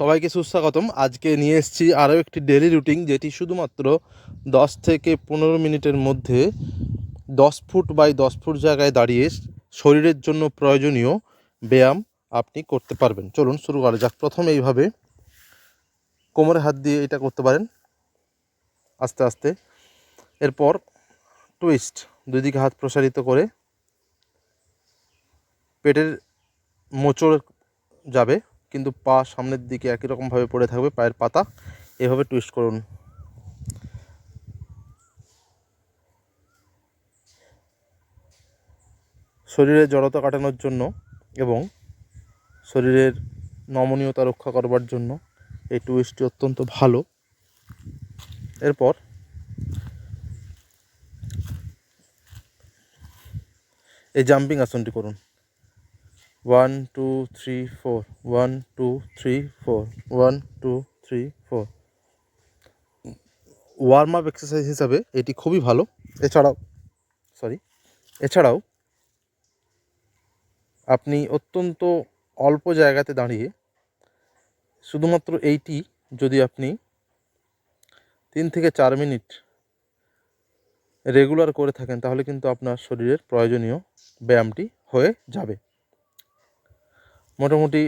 সবাইকে সুস্বাগতম। আজকে নিয়ে এসেছি আরও একটি ডেলি রুটিন যেটি শুধুমাত্র দশ থেকে পনেরো মিনিটের মধ্যে দশ ফুট বাই দশ ফুট জায়গায় দাঁড়িয়ে শরীরের জন্য প্রয়োজনীয় ব্যায়াম আপনি করতে পারবেন। চলুন শুরু করা যাক। প্রথম এইভাবে কোমরে হাত দিয়ে এটা করতে পারেন। আস্তে আস্তে। এরপর টুইস্ট দুই দিকে হাত প্রসারিত করে পেটের মোচড় যাবে। কিন্তু পা সামনের দিকে একই রকমভাবে পড়ে থাকবে, পায়ের পাতা। এভাবে টুইস্ট করুন। শরীরের জড়তা কাটানোর জন্য এবং শরীরের নমনীয়তা রক্ষা করবার জন্য এই টুইস্টটি অত্যন্ত ভালো। এরপর এই জাম্পিং আসনটি করুন। One two three four one two three four one two three four warm up exercise হিসাবে এটি খুবই ভালো। এছাড়াও সরি এছাড়াও আপনি অত্যন্ত অল্প জায়গাতে দাঁড়িয়ে শুধুমাত্র এইটি যদি আপনি তিন থেকে চার মিনিট রেগুলার করে থাকেন, তাহলে কিন্তু আপনার শরীরের প্রয়োজনীয় ব্যায়ামটি হয়ে যাবে। মোটামুটি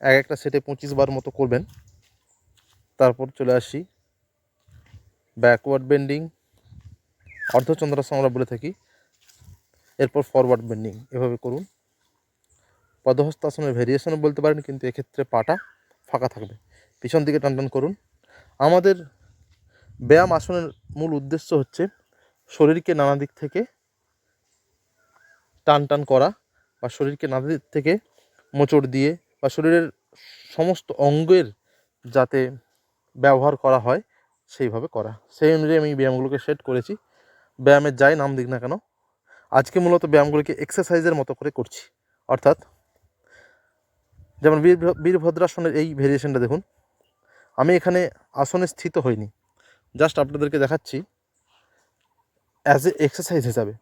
এক একটা সেটে পঁচিশ বার মতো করবেন। তারপর চলে আসি। ব্যাকওয়ার্ড বেন্ডিং অর্ধচন্দ্রাসন আমরা বলে থাকি। এরপর ফরওয়ার্ড বেন্ডিং এভাবে করুন। পদহস্তাসনের ভেরিয়েশনও বলতে পারেন, কিন্তু এক্ষেত্রে পাটা ফাঁকা থাকবে। পিছন দিকে টান টান করুন। আমাদের ব্যায়াম আসনের মূল উদ্দেশ্য হচ্ছে শরীরকে নানা দিক থেকে টান টান করা বা শরীরকে নানা দিক থেকে মোচড় দিয়ে বা শরীরের সমস্ত অঙ্গের যাতে ব্যবহার করা হয়, সেইভাবে করা। সেই অনুযায়ী আমি ব্যায়ামগুলোকে সেট করেছি। ব্যায়ামের যাই নাম দিক না কেন, আজকে মূলত ব্যায়ামগুলোকে এক্সারসাইজের মতো করে করছি। অর্থাৎ, যেমন বীর বীরভদ্রাসনের এই ভেরিয়েশনটা দেখুন। আমি এখানে আসনে স্থিত হইনি। জাস্ট আপনাদেরকে দেখাচ্ছি। অ্যাজ এ এক্সারসাইজ হিসাবে।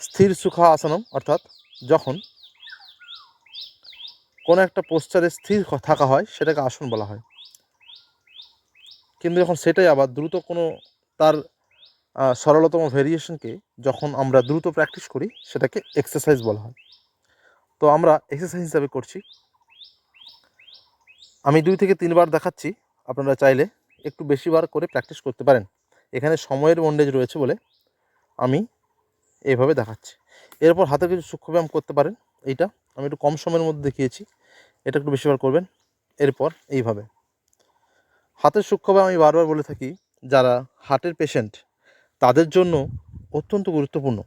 স্থির সুখা আসনম, অর্থাৎ যখন কোনো একটা পোস্টারে স্থির থাকা হয়, সেটাকে আসন বলা হয়। কিন্তু যখন সেটাই আবার দ্রুত কোনো তার সরলতম ভেরিয়েশনকে যখন আমরা দ্রুত প্র্যাকটিস করি, সেটাকে এক্সারসাইজ বলা হয়। তো আমরা এক্সারসাইজ হিসাবে করছি। আমি দুই থেকে তিনবার দেখাচ্ছি, আপনারা চাইলে একটু বেশিবার করে প্র্যাকটিস করতে পারেন। এখানে সময়ের বন্ডেজ রয়েছে বলে আমি এইভাবে দেখাচ্ছি। এরপর হাতে কিছু সূক্ষ্ম ব্যায়াম করতে পারেন, এইটা আমি একটু কম সময়ের মধ্যে দেখিয়েছি। এটা একটু বেশিবার করবেন। এরপর এইভাবে। হাতের সূক্ষ্ম ব্যায়াম আমি বারবার বলে থাকি, যারা হার্টের পেশেন্ট, তাদের জন্য অত্যন্ত গুরুত্বপূর্ণ।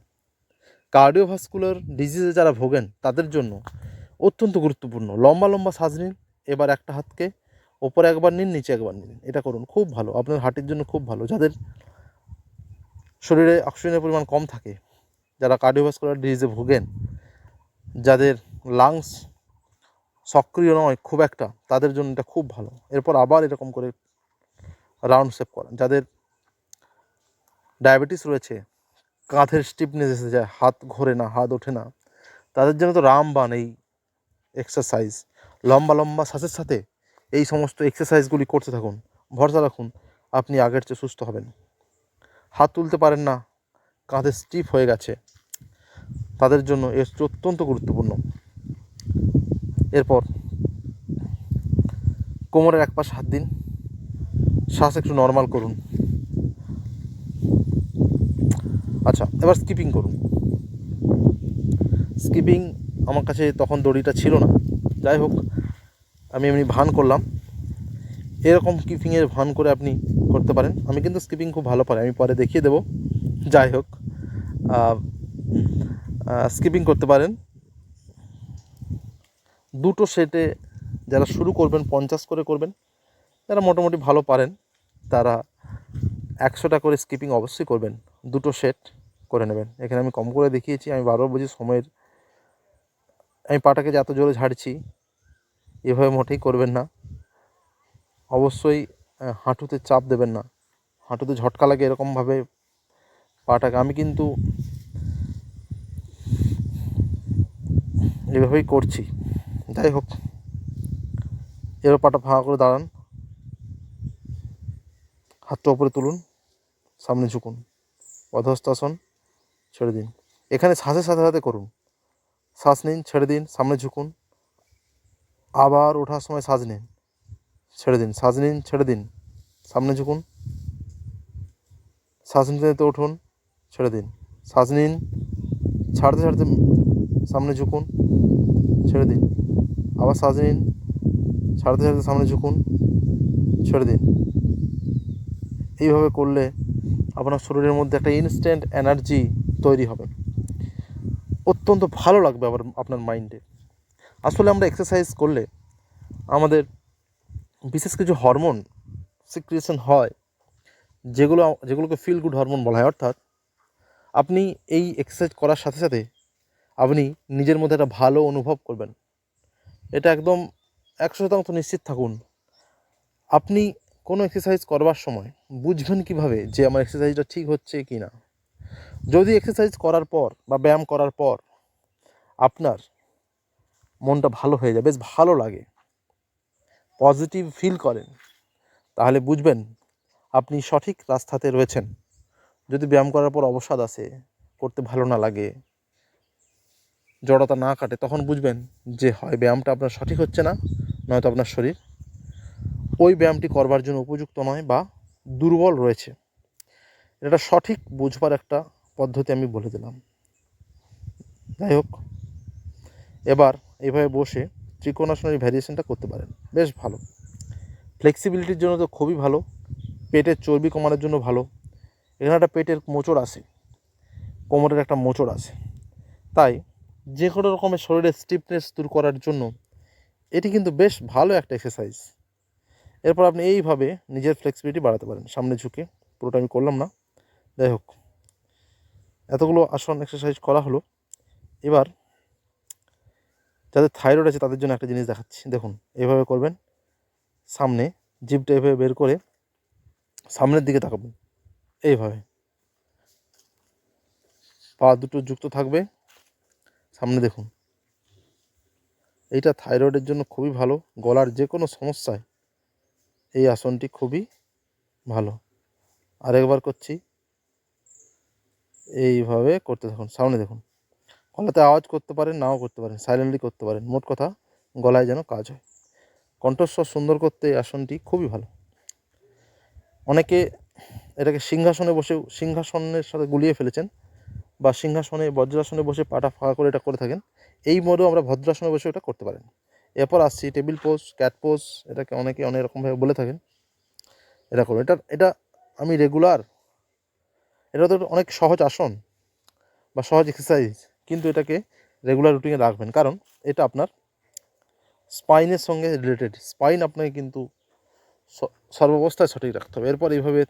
কার্ডিওভাস্কুলার ডিজিজে যারা ভোগেন, তাদের জন্য অত্যন্ত গুরুত্বপূর্ণ। লম্বা লম্বা শ্বাস নিন এবার একটা হাতকে ওপরে একবার নিন, নিচে একবার নিন। এটা করুন, খুব ভালো। আপনার হার্টের জন্য খুব ভালো। যাদের শরীরে অক্সিজেনের পরিমাণ কম থাকে, যারা কার্ডিওভাস্কুলার ডিজিজে ভোগেন, যাদের লাংস সক্রিয় নয়, খুব একটা। তাদের জন্য এটা খুব ভালো। এরপর আবার এরকম করে রাউন্ড শেপ করেন। যাদের ডায়াবেটিস রয়েছে, কাঁধের স্টিফনেস এসে যায়, হাত ঘোরে না, হাত ওঠে না, তাদের জন্য তো রামবান এই এক্সারসাইজ লম্বা লম্বা শ্বাসের সাথে এই সমস্ত এক্সারসাইজগুলি করতে থাকুন। ভরসা রাখুন, আপনি আগের চেয়ে সুস্থ হবেন। হাত তুলতে পারেন না, কাঁধে স্টিফ হয়ে গেছে। তাদের জন্য এটি অত্যন্ত গুরুত্বপূর্ণ। এরপর কোমরের এক পাশে হাত দিন, শ্বাস একটু নর্মাল করুন। আচ্ছা এবার স্কিপিং করুন। স্কিপিং আমার কাছে তখন দড়িটা ছিল না। যাই হোক, আমি এমনি ভান করলাম। এরকম স্কিপিংয়ের ভান করে আপনি করতে পারেন। আমি কিন্তু স্কিপিং খুব ভালো পারি, আমি পরে দেখিয়ে দেবো। যাই হোক স্কিপিং করতে পারেন। দুটো সেটে যারা শুরু করবেন, পঞ্চাশ করে করবেন, যারা মোটামুটি ভালো পারেন, তারা একশোটা করে স্কিপিং অবশ্যই করবেন। দুটো সেট করে নেবেন। এখানে আমি কম করে দেখিয়েছি, আমি বারবার বুঝি সময়ের, আমি পাটাকে এত জোরে ঝাড়ছি, এভাবে মোটেই করবেন না। অবশ্যই হাঁটুতে চাপ দেবেন না। হাঁটুতে ঝটকা লাগে এরকমভাবে পাটাকে। আমি কিন্তু এভাবেই করছি। যাই হোক, এবার পাটা ফাঁকা করে দাঁড়ান। হাতটা ওপরে তুলুন, সামনে ঝুঁকুন। অধস্তাসন ছেড়ে দিন। এখানে শ্বাসের সাথে সাথে করুন। শ্বাস নিন, ছেড়ে দিন, সামনে ঝুঁকুন। আবার ওঠার সময় শ্বাস নিন, ছেড়ে দিন। শ্বাস নিন, ছেড়ে দিন, সামনে ঝুঁকুন। শ্বাস নিতে নিতে উঠুন, ছেড়ে দিন। শ্বাস নিন, ছাড়তে ছাড়তে সামনে ঝুঁকুন, ছেড়ে দিন। আবার শ্বাস নিন। ছাড়তে ছাড়তে সামনে ঝুঁকুন। ছেড়ে দিন। এইভাবে করলে আপনার শরীরের মধ্যে একটা ইনস্ট্যান্ট এনার্জি তৈরি হবে। অত্যন্ত ভালো লাগবে আবার আপনার মাইন্ডে আসলে আমরা এক্সারসাইজ করলে আমাদের বিশেষ কিছু হরমোন সিক্রিয়েশন হয়, যেগুলো যেগুলোকে ফিল গুড হরমোন বলা হয়। অর্থাৎ আপনি এই এক্সারসাইজ করার সাথে সাথে আপনি নিজের মধ্যে একটা ভালো অনুভব করবেন। এটা একদম একশো শতাংশ নিশ্চিত থাকুন। আপনি কোনো এক্সারসাইজ করবার সময় বুঝবেন কীভাবে যে আমার এক্সারসাইজটা ঠিক হচ্ছে কি না যদি এক্সারসাইজ করার পর বা ব্যায়াম করার পর আপনার মনটা ভালো হয়ে যায়, বেশ ভালো লাগে পজিটিভ ফিল করেন, তাহলে বুঝবেন আপনি সঠিক রাস্তাতে রয়েছেন। যদি ব্যায়াম করার পর অবসাদ আসে, করতে ভালো না লাগে জড়তা না কাটে, তখন বুঝবেন যে হয় ব্যায়ামটা আপনার সঠিক হচ্ছে না, নয়তো আপনার শরীর ওই ব্যায়ামটি করবার জন্য উপযুক্ত নয় বা দুর্বল রয়েছে। এটা সঠিক বুঝবার একটা পদ্ধতি আমি বলে দিলাম। যাই হোক, এবার এভাবে বসে ত্রিকোণাসনের ভ্যারিয়েশনটা করতে পারেন, বেশ ভালো। ফ্লেক্সিবিলিটির জন্য তো খুবই ভালো, পেটের চর্বি কমানোর জন্য ভালো। এখানে একটা পেটের মোচড় আসে কোমরের একটা মোচড় আসে তাই যে কোনো রকমের শরীরের স্টিফনেস দূর করার জন্য এটি কিন্তু বেশ ভালো একটা এক্সারসাইজ এরপর আপনি এইভাবে নিজের ফ্লেক্সিবিলিটি বাড়াতে পারেন। সামনে ঝুঁকে পুরোটা আমি করলাম না। যাই হোক, এতগুলো আসন এক্সারসাইজ করা হলো। এবার যাদের থাইরয়েড আছে তাদের জন্য একটা জিনিস দেখাচ্ছি। দেখুন এইভাবে করবেন, সামনে জিপটা এভাবে বের করে সামনের দিকে তাকাবেন। এইভাবে। পা দুটো যুক্ত থাকবে। সামনে দেখুন। এইটা থাইরয়েডের জন্য খুবই ভালো। গলার যে কোনো সমস্যায় এই আসনটি খুবই ভালো। আরেকবার করছি। এইভাবে করতে থাকুন। সামনে দেখুন। গলাতে আওয়াজ করতে পারেন, নাও করতে পারেন সাইলেন্টলি করতে পারেন। মোট কথা, গলায় যেন কাজ হয়। কণ্ঠস্বর সুন্দর করতে এই আসনটি খুবই ভালো। অনেকে এটাকে সিংহাসনে বসেও, সিংহাসনের সাথে গুলিয়ে ফেলেছেন। বা সিংহাসনে, বজ্রাসনে বসে পাটা ফাঁকা করে এটা করে থাকেন, এই মোডেও আমরা ভদ্রাসনে বসে এটা করতে পারেন। এরপর আসছি টেবিল পোজ, ক্যাট পোজ, এটাকে অনেকে অনেক রকমভাবে বলে থাকেন। এটা করুন। এটা এটা আমি রেগুলার এটা তো অনেক সহজ আসন বা সহজ এক্সারসাইজ কিন্তু এটাকে রেগুলার রুটিনে রাখবেন। কারণ এটা আপনার স্পাইনের সঙ্গে রিলেটেড স্পাইন আপনাকে কিন্তু সর্বাবস্থায় সঠিক রাখতে হবে। এরপর এইভাবে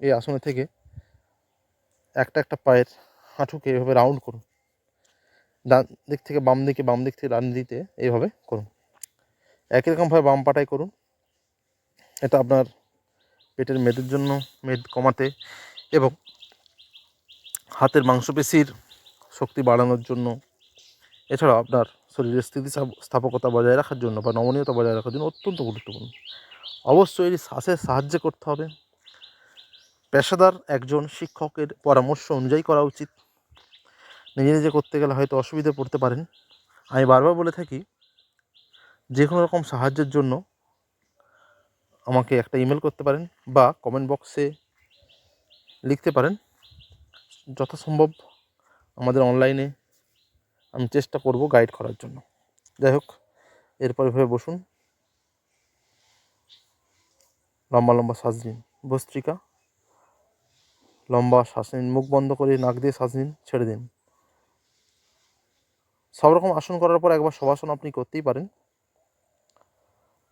এই আসনে থেকে একটা একটা পায়ের হাঁটুকে এভাবে রাউন্ড করুন। ডান দিক থেকে বাম দিকে, বাম দিক থেকে ডান দিতে এইভাবে করুন। একই রকমভাবে বাম পাটাই করুন। এটা আপনার পেটের মেদের জন্য, মেদ কমাতে এবং হাতের মাংসপেশির শক্তি বাড়ানোর জন্য, এছাড়াও আপনার শরীরের স্থিতি স্থাপকতা বজায় রাখার জন্য বা নমনীয়তা বজায় রাখার জন্য অত্যন্ত গুরুত্বপূর্ণ। অবশ্যই এটি শ্বাসের সাহায্যে করতে হবে। পেশাদার একজন শিক্ষকের পরামর্শ অনুযায়ী করা উচিত। নিজে নিজে করতে গেলে হয়তো অসুবিধে পড়তে পারেন। আমি বারবার বলে থাকি যে কোনো রকম সাহায্যের জন্য আমাকে একটা ইমেল করতে পারেন বা কমেন্ট বক্সে লিখতে পারেন। যথাসম্ভব আমাদের অনলাইনে আমি চেষ্টা করব গাইড করার জন্য। যাই হোক, এরপর এভাবে বসুন। লম্বা লম্বা শ্বাস নিন। ভস্ত্রিকা। লম্বা শ্বাস নিন। মুখ বন্ধ করে নাক দিয়ে শ্বাস নিন। ছেড়ে দিন। সব রকম আসন করার পর একবার শবাসন আপনি করতেই পারেন।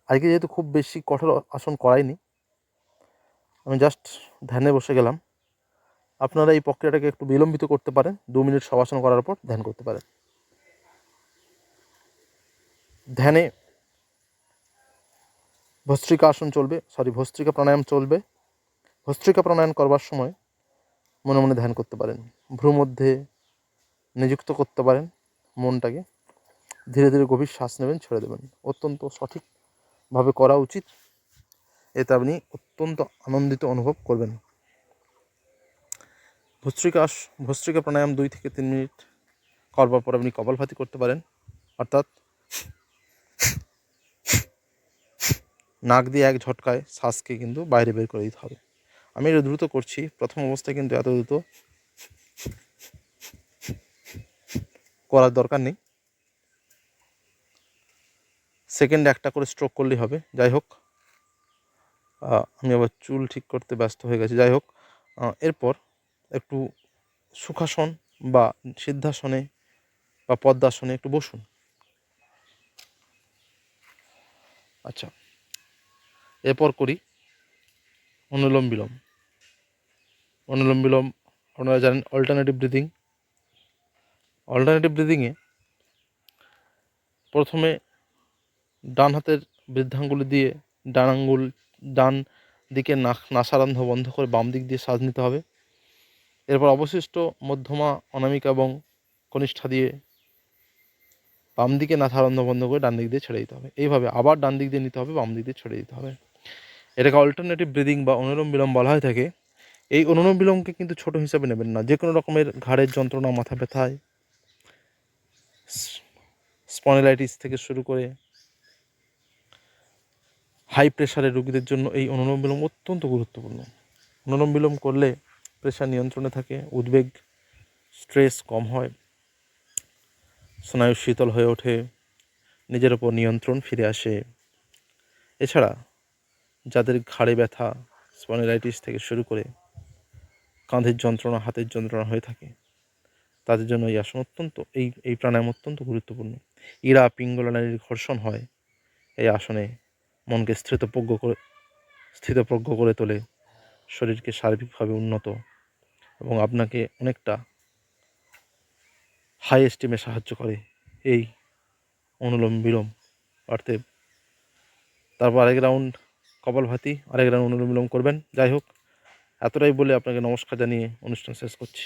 আজকে যেহেতু খুব বেশি কঠোর আসন করাইনি, আমি জাস্ট ধ্যানে বসে গেলাম। আপনারা এই প্রক্রিয়াটাকে একটু বিলম্বিত করতে পারেন, দু মিনিট শবাসন করার পর ধ্যান করতে পারেন। ধ্যানে ভস্ত্রিকা আসন চলবে সরি ভস্ত্রিকা প্রাণায়াম চলবে। ভস্ত্রিকা প্রাণায়াম করবার সময় মনে মনে ধ্যান করতে পারেন। ভ্রু মধ্যে নিযুক্ত করতে পারেন। মনটাকে ধীরে ধীরে গভীর শ্বাস নেবেন, ছেড়ে দেবেন। অত্যন্ত সঠিকভাবে করা উচিত। এতে আপনি অত্যন্ত আনন্দিত অনুভব করবেন। ভস্ত্রিকা ভস্ত্রিকা প্রাণায়াম দুই থেকে তিন মিনিট করবার পর আপনি কপালভাতি করতে পারেন। অর্থাৎ নাক দিয়ে এক ঝটকায় শ্বাসকে কিন্তু বাইরে বের করে দিতে হবে। আমি এটা দ্রুত করছি। প্রথম অবস্থায় কিন্তু এত দ্রুত করার দরকার নেই। সেকেন্ডে একটা করে স্ট্রোক করলেই হবে। যাই হোক আমি আবার চুল ঠিক করতে ব্যস্ত হয়ে গেছি। যাই হোক এরপর একটু সুখাসন বা সিদ্ধাসনে বা পদ্মাসনে একটু বসুন। আচ্ছা এরপর করি অনুলোম বিলোম। অনুলোম বিলোম, আপনারা জানেন অল্টারনেটিভ ব্রিদিং অল্টারনেটিভ ব্রিদিংয়ে প্রথমে ডান হাতের বৃদ্ধাঙ্গুলি দিয়ে ডান আঙ্গুল, ডান দিকে নাক, নাসারন্ধ বন্ধ করে বাম দিক দিয়ে শ্বাস নিতে হবে। এরপর অবশিষ্ট মধ্যমা, অনামিকা এবং কনিষ্ঠা দিয়ে বাম দিকে নাসারন্ধ বন্ধ করে ডান দিক দিয়ে ছেড়ে দিতে হবে। এইভাবে আবার ডান দিক দিয়ে নিতে হবে, বাম দিক দিয়ে ছেড়ে দিতে হবে। এটাকে অল্টারনেটিভ ব্রিদিং বা অনুলোম বিলোম বলা হয়ে থাকে। এই অনুলোম বিলোমকে কিন্তু ছোট হিসাবে নেবেন না। যে কোনো রকমের ঘাড়ের যন্ত্রণা, মাথা ব্যথায় স্পনেলাইটিস থেকে শুরু করে হাই প্রেশারের রোগীদের জন্য এই অনুলোম বিলোম অত্যন্ত গুরুত্বপূর্ণ। অনুলোম বিলোম করলে প্রেশার নিয়ন্ত্রণে থাকে, উদ্বেগ স্ট্রেস কম হয়, স্নায়ু শীতল হয়ে ওঠে, নিজের ওপর নিয়ন্ত্রণ ফিরে আসে। এছাড়া যাদের ঘাড়ে ব্যথা স্পনেলাইটিস থেকে শুরু করে কাঁধের যন্ত্রণা, হাতের যন্ত্রণা হয়ে থাকে তাদের জন্য এই আসন অত্যন্ত, এই এই প্রাণায়াম অত্যন্ত গুরুত্বপূর্ণ। ইরা পিঙ্গলা নারীর ঘর্ষণ হয় এই আসনে, মনকে স্থিতপ্রজ্ঞ করে স্থিতপ্রজ্ঞ করে তোলে, শরীরকে সার্বিকভাবে উন্নত এবং আপনাকে অনেকটা হাই এস্টিমে সাহায্য করে। এই অনুলোম বিলোম অর্থে তারপর আরেক রাউন্ড কপালভাতি আরেক রাউন্ড অনুলোম বিলোম করবেন। যাই হোক, এতটাই বলে আপনাকে নমস্কার জানিয়ে অনুষ্ঠান শেষ করছি।